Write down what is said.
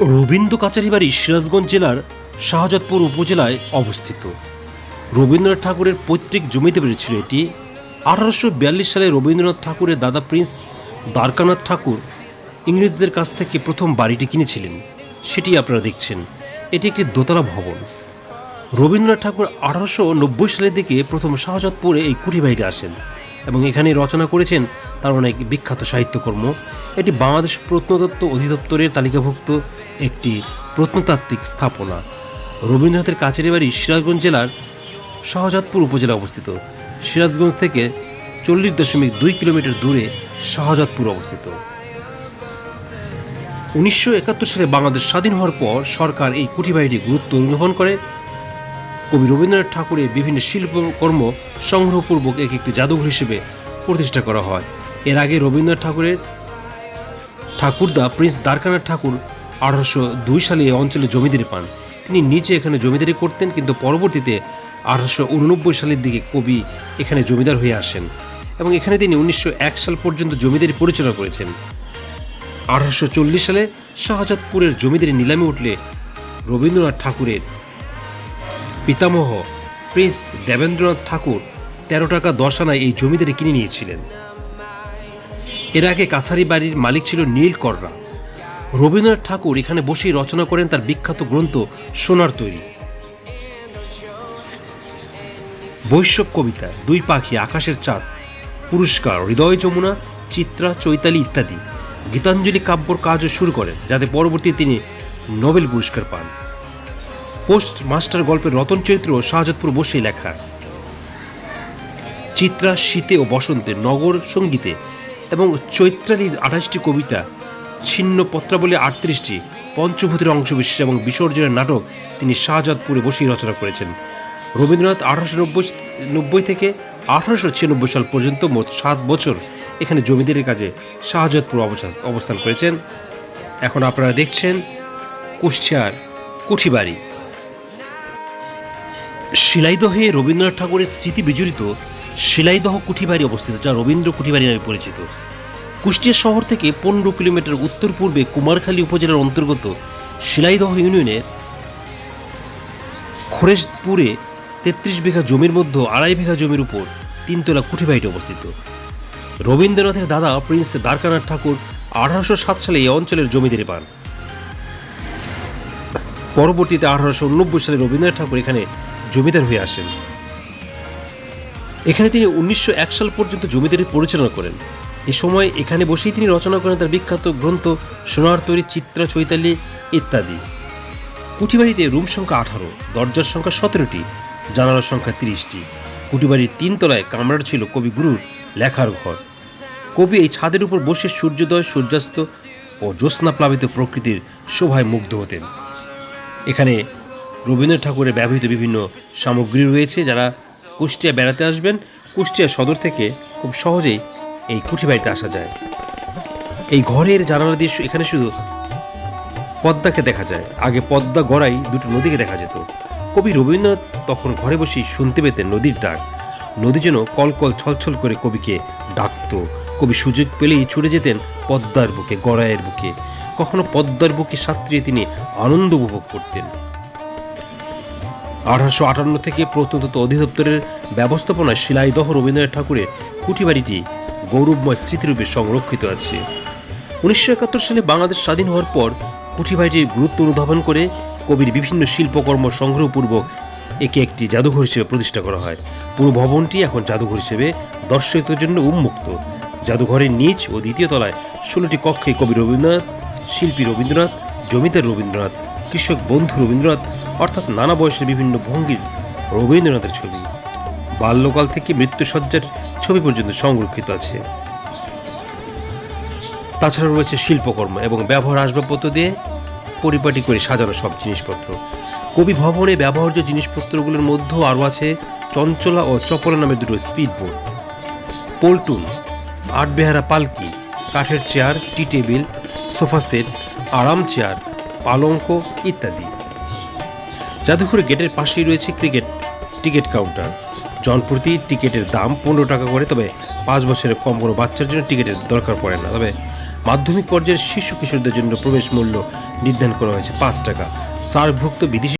রবীন্দ্র কাচারি বাড়ি সিরাজগঞ্জ জেলার শাহজাদপুর উপজেলায় অবস্থিত। রবীন্দ্রনাথ ঠাকুরের পৈতৃক জমিতে বেড়েছিল এটি। আঠারোশো বিয়াল্লিশ সালে রবীন্দ্রনাথ ঠাকুরের দাদা প্রিন্স দ্বারকানাথ ঠাকুর ইংরেজদের কাছ থেকে প্রথম বাড়িটি কিনেছিলেন। সেটি আপনারা দেখছেন। এটি একটি দোতলা ভবন। রবীন্দ্রনাথ ঠাকুর আঠারোশো নব্বই সালের দিকে প্রথম শাহজাদপুরে এই কুঠি বাড়িতে আসেন। এবং এখানে রচনা করেছেন তার অনেক বিখ্যাত সাহিত্যকর্ম। এটি বাংলাদেশ প্রত্নতত্ত্ব অধিদপ্তরের তালিকাভুক্ত একটি প্রত্নতাত্ত্বিক স্থাপনা। রবীন্দ্রনাথের কাছের বাড়ি সিরাজগঞ্জ জেলার শাহজাদপুর উপজেলা অবস্থিত। সিরাজগঞ্জ থেকে চল্লিশ দশমিক দুই কিলোমিটার দূরে শাহজাদপুর অবস্থিত। উনিশশো একাত্তর সালে বাংলাদেশ স্বাধীন হওয়ার পর সরকার এই কুঠি বাড়িটি গুরুত্ব অনুধাবন করে। কবি রবীন্দ্রনাথ ঠাকুরের বিভিন্ন শিল্পকর্ম সংগ্রহপূর্বক এক একটি জাদুঘর হিসেবে প্রতিষ্ঠা করা হয়। এর আগে রবীন্দ্রনাথ ঠাকুরের ঠাকুরদা প্রিন্স দ্বারকানাথ ঠাকুর আঠারোশো দুই সালে এই অঞ্চলে জমিদারি পান। তিনি নিচে এখানে জমিদারি করতেন কিন্তু পরবর্তীতে আঠারোশো উননব্বই সালের দিকে কবি এখানে জমিদার হয়ে আসেন এবং এখানে তিনি উনিশশো এক সাল পর্যন্ত জমিদারি পরিচালনা করেছেন। আঠারোশো চল্লিশ সালে শাহজাদপুরের জমিদারি নিলামে উঠলে রবীন্দ্রনাথ ঠাকুরের পিতামহ, প্রিন্স দেবেন্দ্রনাথ ঠাকুর তেরো টাকা দশ আনায় এই জমিদারি কিনে নিয়েছিলেন। এর আগে কাছারি বাড়ির মালিক ছিল নীল কররা। রবীন্দ্রনাথ ঠাকুর এখানে বসেই রচনা করেন তার বিখ্যাত গ্রন্থ সোনার তৈরি। বৈশ্যব কবিতা, দুই পাখি, আকাশের চাঁদ, পুরস্কার, হৃদয় যমুনা, চিত্রা, চৈতালি ইত্যাদি। গীতাঞ্জলি কাব্যর কাজও শুরু করেন, যাতে পরবর্তীতে তিনি নোবেল পুরস্কার পান। পোস্ট মাস্টার গল্পের রতন চরিত্র শাহজাদপুর বসেই লেখা। চিত্রা, শীতে ও বসন্তে নগর সঙ্গীতে এবং চৈত্রালীর আঠাশটি কবিতা, ছিন্ন পত্রাবলী আটত্রিশটি, পঞ্চভূতির অংশবিশেষ এবং বিসর্জনের নাটক তিনি শাহজাদপুরে বসেই রচনা করেছেন। রবীন্দ্রনাথ আঠারোশো নব্বই নব্বই থেকে আঠারোশো ছিয়ানব্বই সাল পর্যন্ত মোট সাত বছর এখানে জমিদারের কাজে শাহজাদপুর অবস্থা- অবস্থান করেছেন। এখন আপনারা দেখছেন কুষ্টিয়ার কুঠিবাড়ি। শিলাইদহে রবীন্দ্রনাথ ঠাকুরের স্মৃতি বিজড়িত শিলাইদহ কুঠিবাড়ি অবস্থিত, যা রবীন্দ্র কুঠিবাড়ি নামে পরিচিত। কুষ্টিয়া শহর থেকে পনেরো কিলোমিটার উত্তর পূর্বে কুমারখালী উপজেলার অন্তর্গত শিলাইদহ ইউনিয়নের খোরেশপুরে তেত্রিশ বিঘা জমির মধ্যে আড়াই বিঘা জমির উপর তিনতলা কুঠিবাড়িটি অবস্থিত। রবীন্দ্রনাথের দাদা প্রিন্স দ্বারকানাথ ঠাকুর আঠারোশো সাত সালে এই অঞ্চলের জমিদারি পান। পরবর্তীতে আঠারোশো উননব্বই সালে রবীন্দ্রনাথ ঠাকুর এখানে জমিদার হয়ে আসেন। এখানে তিনি উনিশশো এক সাল পর্যন্ত জমিদারি পরিচালনা করেন। এ সময় এখানে বসেই তিনি রচনা করেন তার বিখ্যাত গ্রন্থ সোনার তৈরি, চিত্রা, চৈতালি ইত্যাদি। কুঠিবাড়িতে রুম সংখ্যা আঠারো, দরজার সংখ্যা সতেরোটি, জানালার সংখ্যা তিরিশটি। কুঠিবাড়ির তিন তলায় কামরার ছিল কবিগুরুর লেখার ঘর। কবি এই ছাদের উপর বসে সূর্যোদয়, সূর্যাস্ত ও জ্যোৎস্না প্লাবিত প্রকৃতির শোভায় মুগ্ধ হতেন। এখানে রবীন্দ্রনাথ ঠাকুরের ব্যবহৃত বিভিন্ন সামগ্রী রয়েছে যারা কুষ্টিয়া বেড়াতে আসবেন। কুষ্টিয়া সদর থেকে খুব সহজেই এই কুঠিবাড়িতে আসা যায়। এই ঘরের জানালা দিয়ে এখানে শুধু পদ্মাকে দেখা যায়। আগে পদ্মা গড়াই দুটো নদীকে দেখা যেত। কবি রবীন্দ্রনাথ তখন ঘরে বসেই শুনতে পেতেন নদীর ডাক। নদী যেন কলকল ছলছল করে কবিকে ডাকতো। কবি সুযোগ পেলেই ছুটে যেতেন পদ্মার বুকে, গড়াইয়ের বুকে। কখনো পদ্মার বুকে সাঁতরিয়ে তিনি আনন্দ উপভোগ করতেন। আঠারোশো আটান্ন থেকে প্রত্নতত্ত্ব অধিদপ্তরের ব্যবস্থাপনায় শিলাইদহ রবীন্দ্রনাথ ঠাকুরের কুঠিবাড়িটি গৌরবময় স্মৃতিরূপে সংরক্ষিত আছে। উনিশশো একাত্তর সালে বাংলাদেশ স্বাধীন হওয়ার পর কুঠিবাড়িটির গুরুত্ব অনুধাবন করে কবির বিভিন্ন শিল্পকর্ম সংগ্রহপূর্বক একে একটি জাদুঘর হিসেবে প্রতিষ্ঠা করা হয়। পুরো ভবনটি এখন জাদুঘর হিসেবে দর্শকদের জন্য উন্মুক্ত। জাদুঘরের নিচ ও দ্বিতীয় তলায় ষোলোটি কক্ষে কবি রবীন্দ্রনাথ, শিল্পী রবীন্দ্রনাথ, জমিদার রবীন্দ্রনাথ কৃষক বন্ধু রবীন্দ্রনাথ, অর্থাৎ নানা বয়সের বিভিন্ন ভঙ্গির রবীন্দ্রনাথের ছবি। বাল্যকাল থেকে মৃত্যুসজ্জার ছবি পর্যন্ত সংরক্ষিত আছে। তাছাড়া রয়েছে শিল্পকর্ম এবং ব্যবহার আসবাবপত্র দিয়ে পরিপাটি করে সাজানো সব জিনিসপত্র। কবি ভবনে ব্যবহার্য জিনিসপত্রগুলোর মধ্যেও আরও আছে চঞ্চলা ও চপলা নামের দুটো স্পিড বোট পল্টুন, আটবেহারা পালকি, কাঠের chair, tea table, sofa set, আরাম চেয়ার পালঙ্ক ইত্যাদি। জাদুঘরে গেটের পাশেই রয়েছে ক্রিকেট টিকিট কাউন্টার। জনপ্রতি টিকিটের দাম পনেরো টাকা করে, তবে পাঁচ বছরের কম কোনো বাচ্চার জন্য টিকিটের দরকার পড়ে না। তবে মাধ্যমিক পর্যায়ের শিশু কিশোরদের জন্য প্রবেশ মূল্য নির্ধারণ করা হয়েছে পাঁচ টাকা। সারভুক্ত বিদেশি